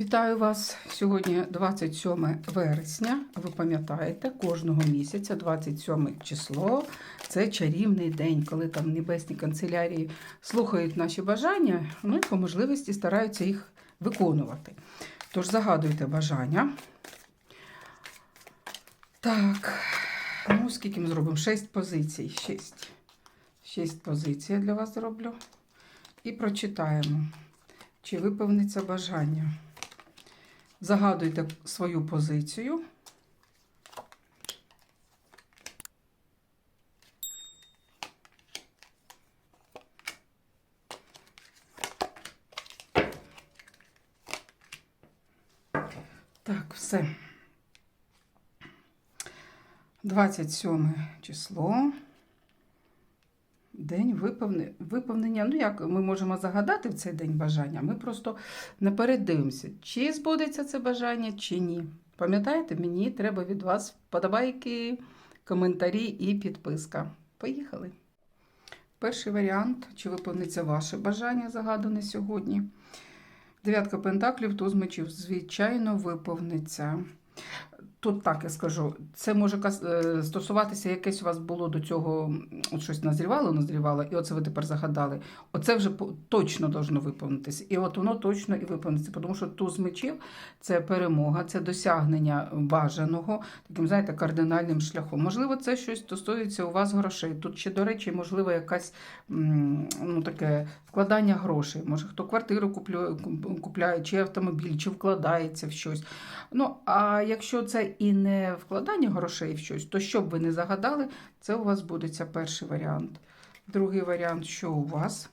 Вітаю вас сьогодні 27 вересня. Ви пам'ятаєте, кожного місяця, 27 число, це чарівний день, коли там небесні канцелярії слухають наші бажання, ну і по можливості стараються їх виконувати. Тож загадуйте бажання. Так, ну скільки ми зробимо? 6 позицій. 6. 6 позицій я для вас зроблю. І прочитаємо, чи виповниться бажання. Загадуйте свою позицію. Так, все. 27 число. День виповнення. Ну, як ми можемо загадати в цей день бажання? Ми просто наперед дивимося, чи збудеться це бажання, чи ні. Пам'ятаєте, мені треба від вас вподобайки, коментарі і підписка. Поїхали. Перший варіант, чи виповниться ваше бажання, загадане сьогодні. Дев'ятка пентаклів, туз мечів, звичайно, виповниться. Тут так я скажу, це може е, стосуватися, якесь у вас було до цього от щось назрівало, назрівало, і оце ви тепер загадали. Оце вже точно должно виповнитися. І от воно точно і виповниться, тому що туз мечів це перемога, це досягнення бажаного, таким, знаєте, кардинальним шляхом. Можливо, це щось стосується у вас грошей. Тут ще, до речі, можливо, якась ну, таке вкладання грошей. Може, хто квартиру куплює, купляє, чи автомобіль, чи вкладається в щось. Ну, а якщо це і не вкладання грошей в щось, то що б ви не загадали, це у вас буде перший варіант. Другий варіант, що у вас?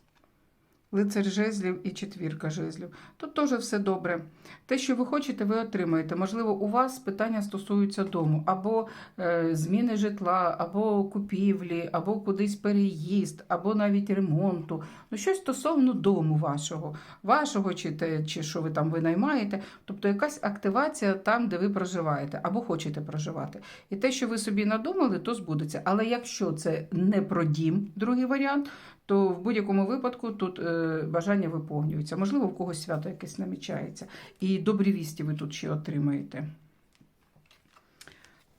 Лицар жезлів і четвірка жезлів. Тут теж все добре. Те, що ви хочете, ви отримаєте. Можливо, у вас питання стосуються дому, або е, зміни житла, або купівлі, або кудись переїзд, або навіть ремонту. Ну, щось стосовно дому вашого, вашого, чи те, чи що ви там винаймаєте. Тобто якась активація там, де ви проживаєте, або хочете проживати. І те, що ви собі надумали, то збудеться. Але якщо це не про дім, другий варіант, то в будь-якому випадку тут е, бажання виповнюються. Можливо, в когось свято якесь намічається. І добрі вісті ви тут ще отримаєте.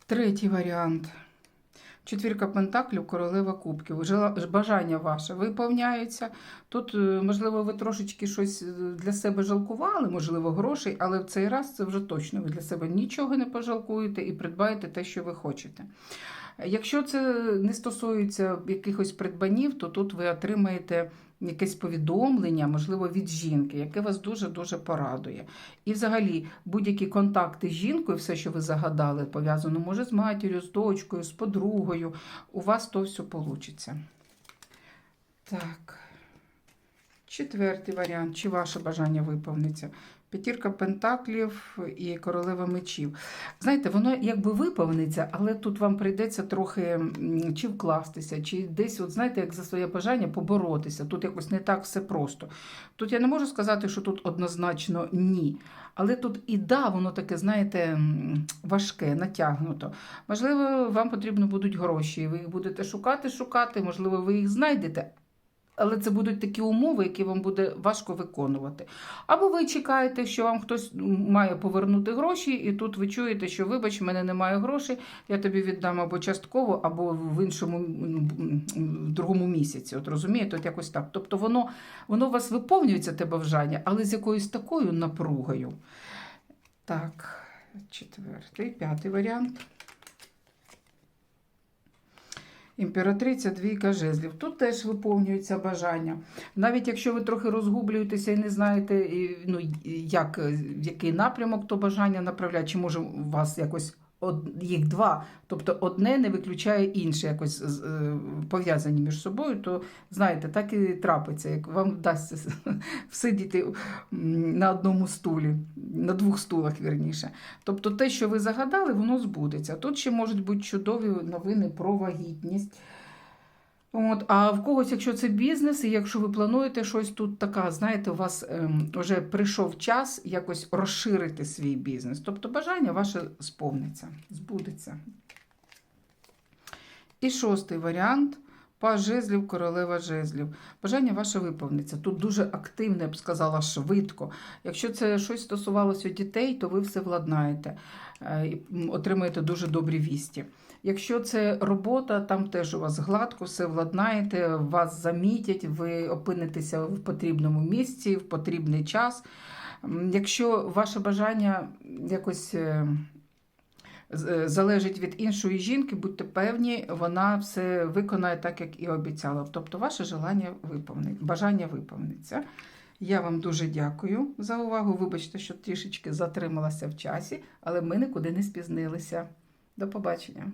Третій варіант. Четвірка пентаклів, королева кубків. Бажання ваше виповняються. Тут, е, можливо, ви трошечки щось е, для себе жалкували, можливо, грошей, але в цей раз це вже точно ви для себе нічого не пожалкуєте і придбаєте те, що ви хочете. Якщо це не стосується якихось придбанів, то тут ви отримаєте якесь повідомлення, можливо, від жінки, яке вас дуже-дуже порадує. І взагалі будь-які контакти з жінкою, все, що ви загадали, пов'язано може з матір'ю, з дочкою, з подругою, у вас то все вийде. Так. Четвертий варіант. Чи ваше бажання виповниться? П'ятірка пентаклів і королева мечів. Знаєте, воно якби виповниться, але тут вам прийдеться трохи чи вкластися, чи десь, от знаєте, як за своє бажання поборотися. Тут якось не так все просто. Тут я не можу сказати, що тут однозначно ні. Але тут і да, воно таке, знаєте, важке, натягнуто. Можливо, вам потрібно будуть гроші, і ви їх будете шукати, шукати, можливо, ви їх знайдете. Але це будуть такі умови, які вам буде важко виконувати. Або ви чекаєте, що вам хтось має повернути гроші, і тут ви чуєте, що вибач, в мене немає грошей, я тобі віддам або частково, або в іншому в другому місяці. От розумієте, от якось так. Тобто воно, воно у вас виповнюється те бажання, але з якоюсь такою напругою. Так, четвертий, п'ятий варіант. Імператриця двійка жезлів. Тут теж виповнюється бажання. Навіть якщо ви трохи розгублюєтеся і не знаєте, ну, як, в який напрямок то бажання направляє, чи може вас якось од- їх два, тобто одне не виключає інше, якось пов'язані між собою, то знаєте, так і трапиться, як вам вдасться всидіти на одному стулі, на двох стулах, вірніше. Тобто те, що ви загадали, воно збудеться. Тут ще можуть бути чудові новини про вагітність. От, а в когось, якщо це бізнес, і якщо ви плануєте щось тут така, знаєте, у вас ем, вже прийшов час якось розширити свій бізнес. Тобто бажання ваше сповниться, збудеться. І шостий варіант Паж жезлів, королева жезлів. Бажання ваше виповниться. Тут дуже активно, я б сказала, швидко. Якщо це щось стосувалося дітей, то ви все владнаєте е, і отримаєте дуже добрі вісті. Якщо це робота, там теж у вас гладко, все владнаєте, вас замітять, ви опинитеся в потрібному місці, в потрібний час. Якщо ваше бажання якось е, залежить від іншої жінки, будьте певні, вона все виконає так, як і обіцяла. Тобто ваше желання виповнить, бажання виповниться. Я вам дуже дякую за увагу. Вибачте, що трішечки затрималася в часі, але ми нікуди не спізнилися. До побачення.